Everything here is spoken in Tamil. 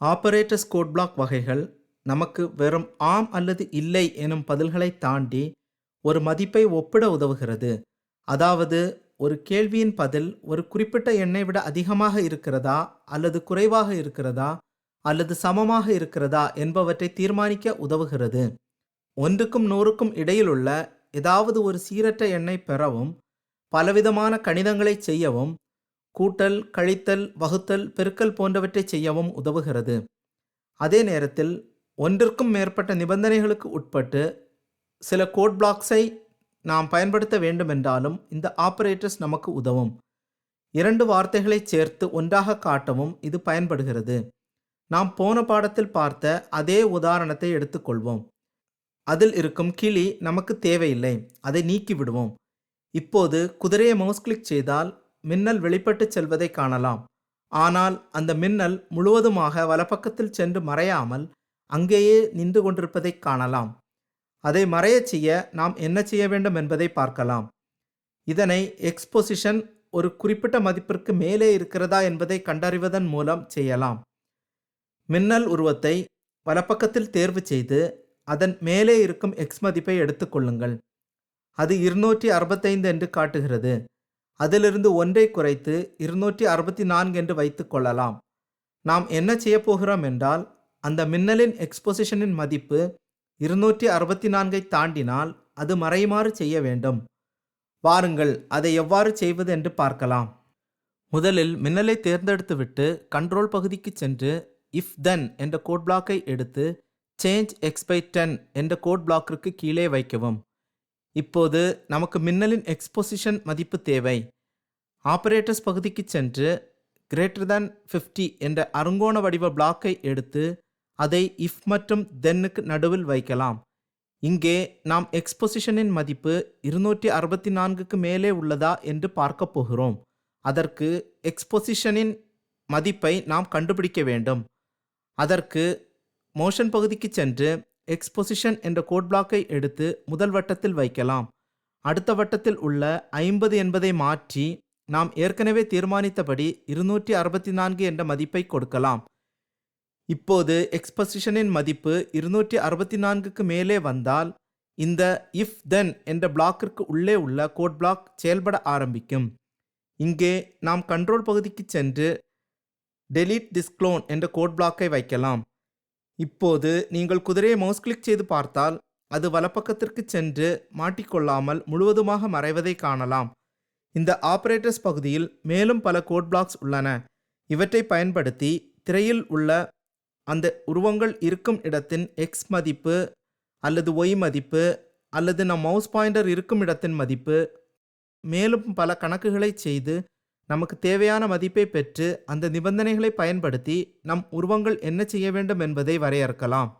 ஆப்பரேட்டர்ஸ் கோட் பிளாக் வகைகள் நமக்கு வெறும் ஆம் அல்லது இல்லை எனும் பதில்களை தாண்டி ஒரு மதிப்பை ஒப்பிட உதவுகிறது. அதாவது ஒரு கேள்வியின் பதில் ஒரு குறிப்பிட்ட எண்ணை விட அதிகமாக இருக்கிறதா அல்லது குறைவாக இருக்கிறதா அல்லது சமமாக இருக்கிறதா என்பவற்றை தீர்மானிக்க உதவுகிறது. ஒன்றுக்கும் நூறுக்கும் இடையிலுள்ள ஏதாவது ஒரு சீரற்ற எண்ணை பெறவும் பலவிதமான கணிதங்களை செய்யவும் கூட்டல் கழித்தல் வகுத்தல் பெருக்கல் போன்றவற்றை செய்யவும் உதவுகிறது. அதே நேரத்தில் ஒன்றிற்கும் மேற்பட்ட நிபந்தனைகளுக்கு உட்பட்டு சில கோட் பிளாக்ஸை நாம் பயன்படுத்த வேண்டுமென்றாலும் இந்த ஆப்பரேட்டர்ஸ் நமக்கு உதவும். இரண்டு வார்த்தைகளை சேர்த்து ஒன்றாக காட்டவும் இது பயன்படுகிறது. நாம் போன பாடத்தில் பார்த்த அதே உதாரணத்தை எடுத்துக்கொள்வோம். அதில் இருக்கும் கிளி நமக்கு தேவையில்லை அதை நீக்கிவிடுவோம். இப்போது குதிரையை மவுஸ் கிளிக் செய்தால் மின்னல் வெளிப்பட்டு செல்வதை காணலாம். ஆனால் அந்த மின்னல் முழுவதுமாக வலப்பக்கத்தில் சென்று மறையாமல் அங்கேயே நின்று கொண்டிருப்பதை காணலாம். அதை மறையச் செய்ய நாம் என்ன செய்ய வேண்டும் என்பதை பார்க்கலாம். இதனை எக்ஸ்பொசிஷன் ஒரு குறிப்பிட்ட மதிப்பிற்கு மேலே இருக்கிறதா என்பதை கண்டறிவதன் மூலம் செய்யலாம். மின்னல் உருவத்தை வலப்பக்கத்தில் தேர்வு செய்து அதன் மேலே இருக்கும் எக்ஸ் மதிப்பை எடுத்துக்கொள்ளுங்கள் அது இருநூற்றி அறுபத்தைந்து என்று காட்டுகிறது. அதிலிருந்து ஒன்றை குறைத்து இருநூற்றி அறுபத்தி நான்கு என்று வைத்துக் கொள்ளலாம். நாம் என்ன செய்ய போகிறோம் என்றால் அந்த மின்னலின் எக்ஸ்பொசிஷனின் மதிப்பு இருநூற்றி அறுபத்தி நான்கை தாண்டினால் அது மறையுமாறு செய்ய வேண்டும். வாருங்கள் அதை எவ்வாறு செய்வது என்று பார்க்கலாம். முதலில் மின்னலை தேர்ந்தெடுத்துவிட்டு கண்ட்ரோல் பகுதிக்கு சென்று இஃப் தென் என்ற கோட் பிளாக்கை எடுத்து சேஞ்ச் எக்ஸ் பை டென் என்ற கோட் பிளாக்கிற்கு கீழே வைக்கவும். இப்போது நமக்கு மின்னலின் எக்ஸ்பொசிஷன் மதிப்பு தேவை. ஆப்பரேட்டர்ஸ் பகுதிக்கு சென்று கிரேட்டர் தேன் ஃபிஃப்டி என்ற அருங்கோண வடிவ பிளாக்கை எடுத்து அதை இஃப் மற்றும் தென்னுக்கு நடுவில் வைக்கலாம். இங்கே நாம் எக்ஸ்பொசிஷனின் மதிப்பு இருநூற்றி அறுபத்தி நான்குக்கு மேலே உள்ளதா என்று பார்க்க போகிறோம். அதற்கு எக்ஸ்பொசிஷனின் மதிப்பை நாம் கண்டுபிடிக்க வேண்டும். அதற்கு மோஷன் பகுதிக்கு சென்று எக்ஸ்பொசிஷன் என்ற கோட் பிளாக்கை எடுத்து முதல் வட்டத்தில் வைக்கலாம். அடுத்த வட்டத்தில் உள்ள ஐம்பது என்பதை மாற்றி நாம் ஏற்கனவே தீர்மானித்தபடி இருநூற்றி அறுபத்தி நான்கு என்ற மதிப்பை கொடுக்கலாம். இப்போது எக்ஸ்பொசிஷனின் மதிப்பு இருநூற்றி அறுபத்தி நான்குக்கு மேலே வந்தால் இந்த இஃப் தென் என்ற பிளாக்கிற்கு உள்ளே உள்ள கோட் பிளாக் செயல்பட ஆரம்பிக்கும். இங்கே நாம் கண்ட்ரோல் பகுதிக்கு சென்று டெலீட் டிஸ்க்ளோன் என்ற கோட் பிளாக்கை வைக்கலாம். இப்போது நீங்கள் குதிரையை மவுஸ் கிளிக் செய்து பார்த்தால் அது வலப்பக்கத்திற்கு சென்று மாட்டிக்கொள்ளாமல் முழுவதுமாக மறைவதை காணலாம். இந்த ஆபரேட்டர்ஸ் பகுதியில் மேலும் பல கோட் பிளாக்ஸ் உள்ளன. இவற்றை பயன்படுத்தி திரையில் உள்ள அந்த உருவங்கள் இருக்கும் இடத்தின் எக்ஸ் மதிப்பு அல்லது ஒய் மதிப்பு அல்லது நம் மவுஸ் பாயிண்டர் இருக்கும் இடத்தின் மதிப்பு மேலும் பல கணக்குகளை செய்து நமக்கு தேவையான மதிப்பை பெற்று அந்த நிபந்தனைகளை பயன்படுத்தி நம் உருவங்கள் என்ன செய்ய வேண்டும் என்பதை வரையறுக்கலாம்.